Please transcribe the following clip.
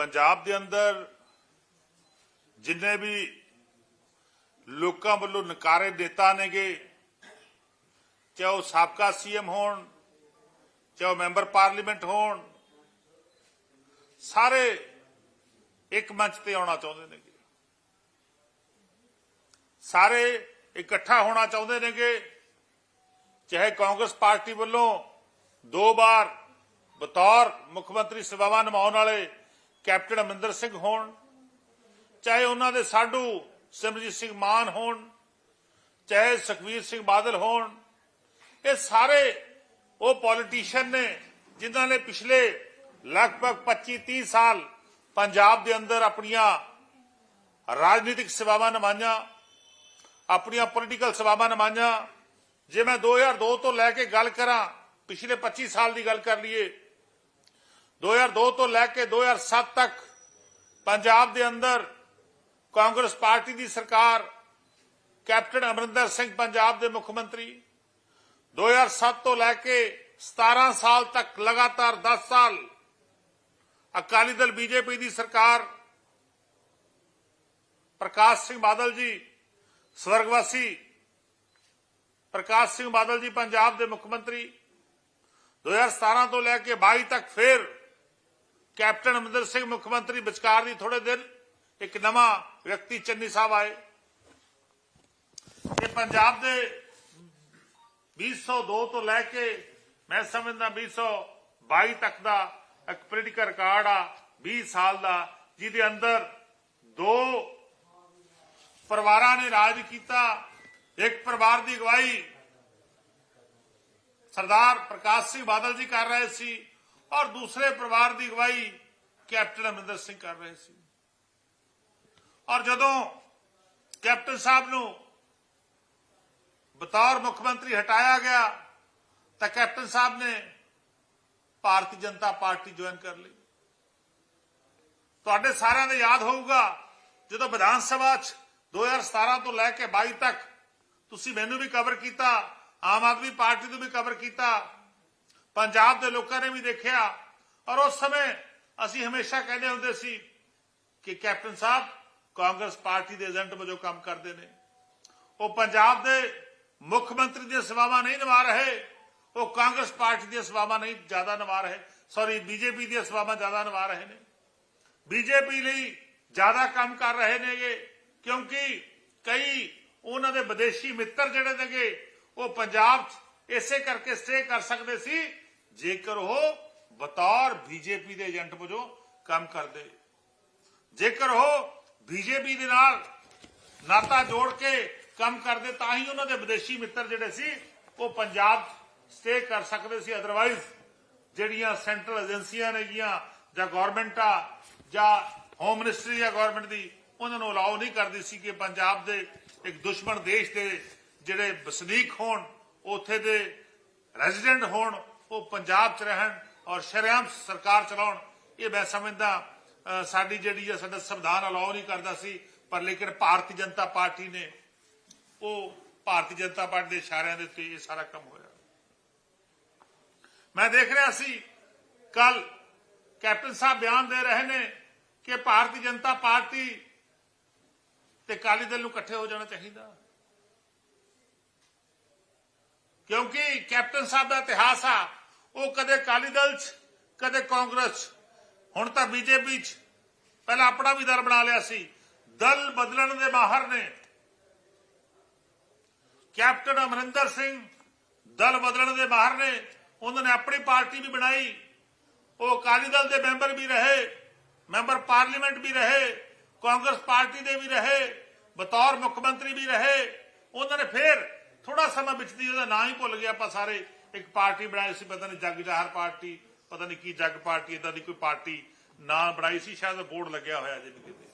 ਪੰਜਾਬ ਦੇ ਅੰਦਰ ਜਿੰਨੇ ਵੀ ਲੋਕਾਂ ਵੱਲੋਂ ਨਕਾਰੇ ਨੇਤਾ ਨੇਗੇ, ਚਾਹੇ ਉਹ ਸਾਬਕਾ ਸੀਐਮ ਹੋਣ, ਚਾਹੇ ਉਹ ਮੈਂਬਰ ਪਾਰਲੀਮੈਂਟ ਹੋਣ, ਸਾਰੇ ਇੱਕ ਮੰਚ ਤੇ ਆਉਣਾ ਚਾਹੁੰਦੇ ਨੇਗੇ। ਸਾਰੇ ਇਕੱਠਾ ਹੋਣਾ ਚਾਹੁੰਦੇ ਨੇਗੇ, ਚਾਹੇ ਕਾਂਗਰਸ ਪਾਰਟੀ ਵੱਲੋਂ ਦੋ ਵਾਰ ਬਤੌਰ ਮੁੱਖ ਮੰਤਰੀ ਸੇਵਾਵਾਂ ਨਿਭਾਉਣ ਵਾਲੇ ਕੈਪਟਨ ਅਮਰਿੰਦਰ ਸਿੰਘ ਹੋਣ, ਚਾਹੇ ਉਹਨਾਂ ਦੇ ਸਾਡੂ ਸਿਮਰਜੀਤ ਸਿੰਘ ਮਾਨ ਹੋਣ, ਚਾਹੇ ਸੁਖਵੀਰ ਸਿੰਘ ਬਾਦਲ ਹੋਣ, ਇਹ ਸਾਰੇ ਉਹ ਪੋਲੀਟੀਸ਼ੀਅਨ ਨੇ ਜਿਨ੍ਹਾਂ ਨੇ ਪਿਛਲੇ ਲਗਭਗ 25 30 ਸਾਲ ਪੰਜਾਬ ਦੇ ਅੰਦਰ ਆਪਣੀਆਂ ਰਾਜਨੀਤਿਕ ਸੇਵਾਵਾਂ ਨਿਭਾਈਆਂ, ਆਪਣੀਆਂ ਪੋਲੀਟੀਕਲ ਸੇਵਾਵਾਂ ਨਿਭਾਈਆਂ। ਜੇ ਮੈਂ 2002 ਤੋਂ ਲੈ ਕੇ ਗੱਲ ਕਰਾਂ, ਪਿਛਲੇ 25 ਸਾਲ ਦੀ ਗੱਲ ਕਰ ਲਈਏ 2002 ਤੋਂ ਲੈ ਕੇ 2007 ਤੱਕ ਪੰਜਾਬ ਦੇ ਅੰਦਰ ਕਾਂਗਰਸ ਪਾਰਟੀ ਦੀ ਸਰਕਾਰ, ਕੈਪਟਨ ਅਮਰਿੰਦਰ ਸਿੰਘ ਪੰਜਾਬ ਦੇ ਮੁੱਖ ਮੰਤਰੀ 2007 ਤੋਂ ਲੈ ਕੇ 17 ਸਾਲ ਤੱਕ ਲਗਾਤਾਰ 10 ਸਾਲ ਅਕਾਲੀ ਦਲ ਬੀਜੇਪੀ ਦੀ ਸਰਕਾਰ, ਪ੍ਰਕਾਸ਼ ਸਿੰਘ ਬਾਦਲ ਜੀ, ਸਵਰਗਵਾਸੀ ਪ੍ਰਕਾਸ਼ ਸਿੰਘ ਬਾਦਲ ਜੀ ਪੰਜਾਬ ਦੇ ਮੁੱਖ ਮੰਤਰੀ 2017 ਤੋਂ ਲੈ ਕੇ 22 ਤੱਕ ਫਿਰ ਕੈਪਟਨ ਅਮਰਿੰਦਰ ਸਿੰਘ ਮੁੱਖ ਮੰਤਰੀ ਵਿਚਕਾਰ ਦੀ ਥੋੜੇ ਦਿਨ ਇੱਕ ਨਵਾਂ ਵਿਅਕਤੀ ਚੰਨੀ ਸਾਹਿਬ ਆਏ। ਇਹ ਪੰਜਾਬ ਦੇ 202 ਤੋਂ ਲੈ ਕੇ ਮੈਂ ਸਮਝਦਾ 222 ਤੱਕ ਦਾ ਇੱਕ ਪੋਲੀਟੀਕਲ ਰਿਕਾਰਡ ਆ 20 ਸਾਲ ਦਾ, ਜਿਹਦੇ ਅੰਦਰ ਦੋ ਪਰਿਵਾਰਾਂ ਨੇ ਰਾਜ ਕੀਤਾ, ਇੱਕ ਪਰਿਵਾਰ ਦੀ ਅਗਵਾਈ ਸਰਦਾਰ ਪ੍ਰਕਾਸ਼ ਸਿੰਘ ਬਾਦਲ ਜੀ ਕਰ ਰਹੇ ਸੀ ਔਰ ਦੂਸਰੇ ਪਰਿਵਾਰ ਦੀ ਅਗਵਾਈ ਕੈਪਟਨ ਅਮਰਿੰਦਰ ਸਿੰਘ ਕਰ ਰਹੇ ਸੀ। ਔਰ ਜਦੋਂ ਕੈਪਟਨ ਸਾਹਿਬ ਨੂੰ ਬਤੌਰ ਮੁੱਖ ਮੰਤਰੀ ਹਟਾਇਆ ਗਿਆ, ਤਾਂ ਕੈਪਟਨ ਸਾਹਿਬ ਨੇ ਭਾਰਤੀ ਜਨਤਾ ਪਾਰਟੀ ਜੁਆਇਨ ਕਰ ਲਈ। ਤੁਹਾਡੇ ਸਾਰਿਆਂ ਨੂੰ ਯਾਦ ਹੋਊਗਾ, ਜਦੋਂ ਵਿਧਾਨ ਸਭਾ 'ਚ 2017 ਤੋਂ ਲੈ ਕੇ 22 ਤੱਕ ਤੁਸੀਂ ਮੈਨੂੰ ਵੀ ਕਵਰ ਕੀਤਾ, ਆਮ ਆਦਮੀ ਪਾਰਟੀ ਨੂੰ ਵੀ ਕਵਰ ਕੀਤਾ ਪੰਜਾਬ ਦੇ ਲੋਕਾਂ ਨੇ ਵੀ ਦੇਖਿਆ ਔਰ ਉਸ ਸਮੇਂ ਅਸੀਂ ਹਮੇਸ਼ਾ ਕਹਿੰਦੇ ਹੁੰਦੇ ਸੀ ਕਿ ਕੈਪਟਨ ਸਾਹਿਬ ਕਾਂਗਰਸ ਪਾਰਟੀ ਦੇ ਏਜੰਟ ਵਜੋਂ ਕੰਮ ਕਰਦੇ ਨੇ ਉਹ ਪੰਜਾਬ ਦੇ ਮੁੱਖ ਮੰਤਰੀ ਦੀਆਂ ਸੇਵਾਵਾਂ ਨਹੀਂ ਨਿਭਾ ਰਹੇ ਉਹ ਕਾਂਗਰਸ ਪਾਰਟੀ ਦੀਆਂ ਸੇਵਾਵਾਂ ਨਹੀਂ ਜ਼ਿਆਦਾ ਨਿਭਾ ਰਹੇ ਸੌਰੀ ਬੀਜੇਪੀ ਦੀਆਂ ਸੇਵਾਵਾਂ ਜ਼ਿਆਦਾ ਨਿਭਾ ਰਹੇ ਨੇ ਬੀਜੇਪੀ ਲਈ ਜ਼ਿਆਦਾ ਕੰਮ ਕਰ ਰਹੇ ਨੇਗੇ ਕਿਉਂਕਿ ਕਈ ਉਹਨਾਂ ਦੇ ਵਿਦੇਸ਼ੀ ਮਿੱਤਰ ਜਿਹੜੇ ਨੇਗੇ ਉਹ ਪੰਜਾਬ 'ਚ ਇਸੇ ਕਰਕੇ ਸਟੇ ਕਰ ਸਕਦੇ ਸੀ ਜੇਕਰ ਉਹ ਬਤੌਰ ਬੀਜੇਪੀ ਦੇ ਏਜੰਟ ਵਜੋਂ ਕੰਮ ਕਰਦੇ, ਜੇਕਰ ਉਹ ਬੀਜੇਪੀ ਦੇ ਨਾਲ ਨਾਤਾ ਜੋੜ ਕੇ ਕੰਮ ਕਰਦੇ, ਤਾਂ ਹੀ ਉਹਨਾਂ ਦੇ ਵਿਦੇਸ਼ੀ ਮਿੱਤਰ ਜਿਹੜੇ ਸੀ, ਉਹ ਪੰਜਾਬ ਸਟੇ ਕਰ ਸਕਦੇ ਸੀ। ਅਦਰਵਾਈਜ਼ ਜਿਹੜੀਆਂ ਸੈਂਟਰਲ ਏਜੰਸੀਆਂ ਨੇਗੀਆਂ ਜਾਂ ਗਵਰਨਮੈਂਟ ਆ, ਜਾਂ ਹੋਮ ਮਿਨਿਸਟਰੀ ਜਾਂ ਗਵਰਨਮੈਂਟ ਦੀ, ਉਹਨਾਂ ਨੂੰ ਅਲਾਉ ਨਹੀਂ ਕਰਦੀ ਸੀ ਕਿ ਪੰਜਾਬ ਦੇ ਇੱਕ ਦੁਸ਼ਮਣ ਦੇਸ਼ ਦੇ ਜਿਹੜੇ ਵਸਨੀਕ ਹੋਣ ਉੱਥੇ ਦੇ ਰੈਜ਼ੀਡੈਂਟ ਹੋਣ ਉਹ ਪੰਜਾਬ 'ਚ ਰਹਿਣ ਔਰ ਸ਼ਰਿਆਮ ਸਰਕਾਰ ਚਲਾਉਣ, ਇਹ ਮੈਂ ਸਮਝਦਾ ਸਾਡੀ ਜਿਹੜੀ ਆ, ਸਾਡਾ ਸੰਵਿਧਾਨ ਅਲਾਉ ਨਹੀਂ ਕਰਦਾ ਸੀ, ਪਰ ਲੇਕਿਨ ਭਾਰਤੀ ਜਨਤਾ ਪਾਰਟੀ ਨੇ, ਉਹ ਭਾਰਤੀ ਜਨਤਾ ਪਾਰਟੀ ਦੇ ਇਸ਼ਾਰਿਆਂ ਦੇ ਉੱਤੇ ਇਹ ਸਾਰਾ ਕੰਮ ਹੋਇਆ। ਮੈਂ ਦੇਖ ਰਿਹਾ ਸੀ, ਕੱਲ ਕੈਪਟਨ ਸਾਹਿਬ ਬਿਆਨ ਦੇ ਰਹੇ ਨੇ ਕਿ ਭਾਰਤੀ ਜਨਤਾ ਪਾਰਟੀ ਤੇ ਅਕਾਲੀ ਦਲ ਨੂੰ ਇਕੱਠੇ ਹੋ ਜਾਣਾ ਚਾਹੀਦਾ। ਕਿਉਂਕਿ ਕੈਪਟਨ ਸਾਹਿਬ ਦਾ ਇਤਿਹਾਸ ਆ ਉਹ ਕਦੇ ਅਕਾਲੀ ਦਲ 'ਚ, ਕਦੇ ਕਾਂਗਰਸ 'ਚ। ਹੁਣ ਤਾਂ ਬੀਜੇਪੀ 'ਚ। ਪਹਿਲਾਂ ਆਪਣਾ ਵੀ ਦਰ ਬਣਾ ਲਿਆ ਸੀ। ਦਲ ਬਦਲਣ ਦੇ ਮਾਹਰ ਨੇ। ਕੈਪਟਨ ਅਮਰਿੰਦਰ ਸਿੰਘ ਦਲ ਬਦਲਣ ਦੇ ਮਾਹਰ ਨੇ। ਉਹਨਾਂ ਨੇ ਆਪਣੀ ਪਾਰਟੀ ਵੀ ਬਣਾਈ। ਉਹ ਅਕਾਲੀ ਦਲ ਦੇ ਮੈਂਬਰ ਵੀ ਰਹੇ। ਮੈਂਬਰ ਪਾਰਲੀਮੈਂਟ ਵੀ ਰਹੇ। ਕਾਂਗਰਸ ਪਾਰਟੀ ਦੇ ਵੀ ਰਹੇ। ਬਤੌਰ ਮੁੱਖ ਮੰਤਰੀ ਵੀ ਰਹੇ। ਉਹਨਾਂ ਨੇ ਫੇਰ ਥੋੜਾ ਸਮਾਂ ਵਿੱਚ ਦੀ, ਉਹਦਾ ਨਾਂ ਹੀ ਭੁੱਲ ਗਿਆ ਆਪਾਂ ਸਾਰੇ। ਇੱਕ ਪਾਰਟੀ ਬਣਾਈ ਸੀ, ਪਤਾ ਨਹੀਂ ਜੱਗ ਜਹਰ ਪਾਰਟੀ, ਪਤਾ ਨਹੀਂ ਕੀ ਜੱਗ ਪਾਰਟੀ ਇਦਾਂ ਦੀ ਕੋਈ ਪਾਰਟੀ ਨਾਂ ਬਣਾਈ ਸੀ, ਸ਼ਾਇਦ ਬੋਰਡ ਲੱਗਿਆ ਹੋਇਆ ਜੇ ਵੀ ਕਿਤੇ।